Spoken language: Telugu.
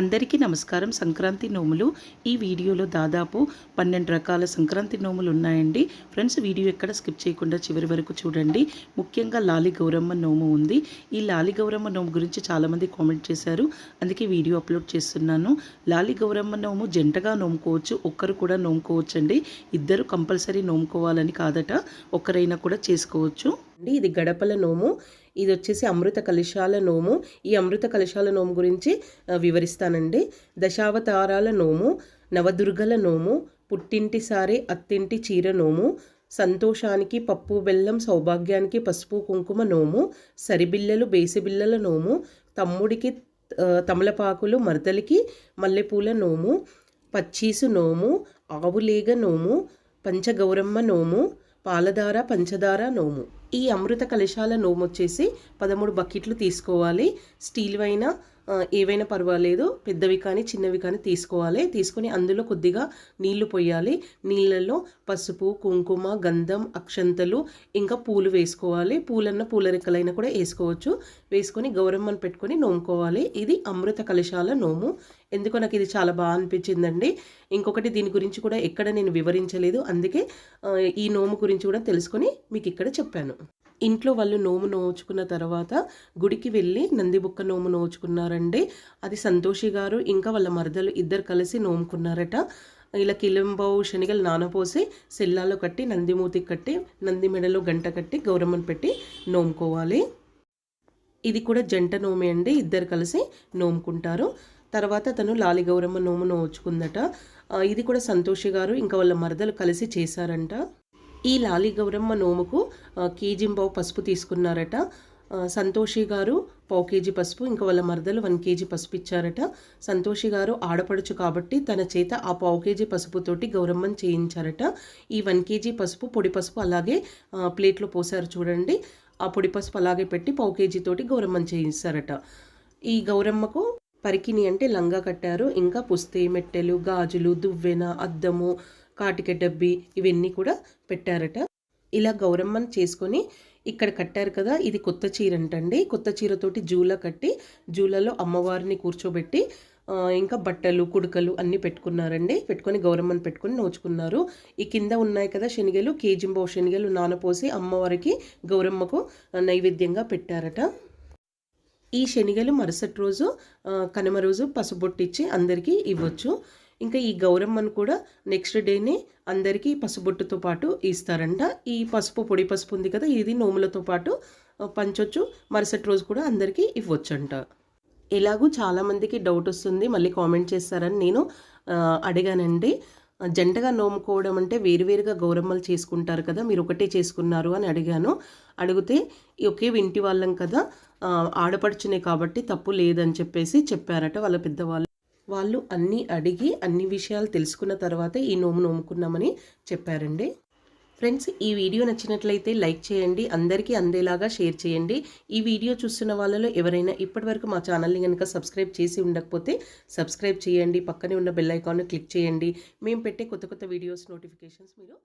అందరికీ నమస్కారం. సంక్రాంతి నోములు. ఈ వీడియోలో దాదాపు పన్నెండు రకాల సంక్రాంతి నోములు ఉన్నాయండి. ఫ్రెండ్స్ వీడియో ఎక్కడ స్కిప్ చేయకుండా చివరి వరకు చూడండి. ముఖ్యంగా లాలి గౌరమ్మ నోము ఉంది. ఈ లాలి గౌరమ్మ నోము గురించి చాలామంది కామెంట్ చేశారు. అందుకే వీడియో అప్లోడ్ చేస్తున్నాను. లాలి గౌరమ్మ నోము జంటగా నోముకోవచ్చు ఒక్కరు కూడా నోముకోవచ్చు అండి ఇద్దరు కంపల్సరీ నోముకోవాలని కాదట ఒక్కరైనా కూడా చేసుకోవచ్చు. అండి. ఇది గడపల నోము. ఇది వచ్చేసి అమృత కలశాల నోము. ఈ అమృత కలశాల నోము గురించి వివరిస్తానండి. దశావతారాల నోము నవదుర్గల నోము పుట్టింటి సారే అత్తింటి చీర నోము సంతోషానికి పప్పు బెల్లం సౌభాగ్యానికి పసుపు కుంకుమ నోము సరిబిల్లలు బేసిబిల్లల నోము తమ్ముడికి తమలపాకులు మరదలికి మల్లెపూల నోము పచ్చీసు నోము ఆవులేగ నోము పంచగౌరమ్మ నోము పాలధార పంచదార నోము. ఈ అమృత కలశాల నోము వచ్చేసి పదమూడు బకెట్లు తీసుకోవాలి. స్టీల్ అయినా ఏవైనా పర్వాలేదు. పెద్దవి కానీ చిన్నవి కానీ తీసుకోవాలి. తీసుకొని అందులో కొద్దిగా నీళ్ళు పోయాలి. నీళ్ళల్లో పసుపు కుంకుమ గంధం అక్షంతలు ఇంకా పూలు వేసుకోవాలి. పూలన్న పూల రెక్కలైనా కూడా వేసుకోవచ్చు. వేసుకొని గౌరమ్మను పెట్టుకొని నోముకోవాలి. ఇది అమృత కలశాల నోము. ఎందుకో నాకు ఇది చాలా బాగా అనిపించిందండి. ఇంకొకటి దీని గురించి కూడా ఎక్కడ నేను వివరించలేదు. అందుకే ఈ నోము గురించి కూడా తెలుసుకొని మీకు ఇక్కడ చెప్పాను. ఇంట్లో వాళ్ళు నోము నోచుకున్న తర్వాత గుడికి వెళ్ళి నందిబుక్క నోము నోచుకున్నారండి. అది సంతోషి గారు ఇంకా వాళ్ళ మరదలు ఇద్దరు కలిసి నోముకున్నారట. ఇలా కిలంబావు శనగలు నానపోసి సెల్లాలో కట్టి నందిమూతి కట్టి నంది మెడలో గంట కట్టి గౌరమ్మను పెట్టి నోముకోవాలి. ఇది కూడా జంట నోమే అండి. ఇద్దరు కలిసి నోముకుంటారు. తర్వాత తను లాలి గౌరమ్మ నోము నోచుకుందట. ఇది కూడా సంతోషి గారు ఇంకా వాళ్ళ మరదలు కలిసి చేశారంట. ఈ లాలి గౌరమ్మ నోముకు కేజింబావు కేజీంబావు పసుపు తీసుకున్నారట. సంతోషి గారు పావు కేజీ పసుపు ఇంకా వాళ్ళ మరదలు వన్ కేజీ పసుపు ఇచ్చారట. సంతోషి గారు ఆడపడుచు కాబట్టి తన చేత ఆ పావు కేజీ పసుపుతోటి గౌరమ్మని చేయించారట. ఈ వన్ కేజీ పసుపు పొడి పసుపు అలాగే ప్లేట్లో పోసారు చూడండి. ఆ పొడి పసుపు అలాగే పెట్టి పావు కేజీతోటి గౌరమ్మని చేయిస్తారట. ఈ గౌరమ్మకు పరికిని అంటే లంగా కట్టారు. ఇంకా పుస్తే మెట్టెలు గాజులు దువ్వెన అద్దము కాటిక డబ్బి ఇవన్నీ కూడా పెట్టారట. ఇలా గౌరమ్మని చేసుకొని ఇక్కడ కట్టారు కదా ఇది కొత్త చీర అంటండి కొత్త చీరతోటి జూల కట్టి జూలలో అమ్మవారిని కూర్చోబెట్టి ఇంకా బట్టలు కుడుకలు అన్నీ పెట్టుకున్నారండి. పెట్టుకొని గౌరమ్మని పెట్టుకొని నోచుకున్నారు. ఈ కింద ఉన్నాయి కదా శనగలు కేజింబో శనగలు నానపోసి అమ్మవారికి గౌరమ్మకు నైవేద్యంగా పెట్టారట. ఈ శనగలు మరుసటి రోజు కనుమ రోజు పసుబొట్టిచ్చి అందరికీ ఇవ్వచ్చు. ఇంకా ఈ గౌరమ్మను కూడా నెక్స్ట్ డేనే అందరికీ పసుబొట్టుతో పాటు ఇస్తారంట. ఈ పసుపు పొడి పసుపు ఉంది కదా ఇది నోములతో పాటు పంచొచ్చు. మరుసటి రోజు కూడా అందరికీ ఇవ్వచ్చంట. ఎలాగూ చాలామందికి డౌట్ వస్తుంది. మళ్ళీ కామెంట్ చేస్తారని నేను అడిగానండి. జంటగా నోముకోవడం అంటే వేరువేరుగా గౌరమ్మలు చేసుకుంటారు కదా మీరు ఒకటే చేసుకున్నారు అని అడిగాను. అడిగితే ఒకే ఇంటి వాళ్ళం కదా ఆడపడుచునే కాబట్టి తప్పు లేదని చెప్పేసి చెప్పారట వాళ్ళ పెద్దవాళ్ళు. వాళ్ళు అన్నీ అడిగి అన్ని విషయాలు తెలుసుకున్న తర్వాత ఈ నోము నోముకున్నామని చెప్పారండి. ఫ్రెండ్స్ ఈ వీడియో నచ్చినట్లయితే లైక్ చేయండి అందరికీ అందేలాగా షేర్ చేయండి. ఈ వీడియో చూస్తున్న వాళ్ళలో ఎవరైనా ఇప్పటివరకు మా ఛానల్ని కనుక సబ్స్క్రైబ్ చేసి ఉండకపోతే సబ్స్క్రైబ్ చేయండి పక్కనే ఉన్న బెల్ ఐకాన్ క్లిక్ చేయండి. మేము పెట్టే కొత్త కొత్త వీడియోస్ నోటిఫికేషన్స్ మీరు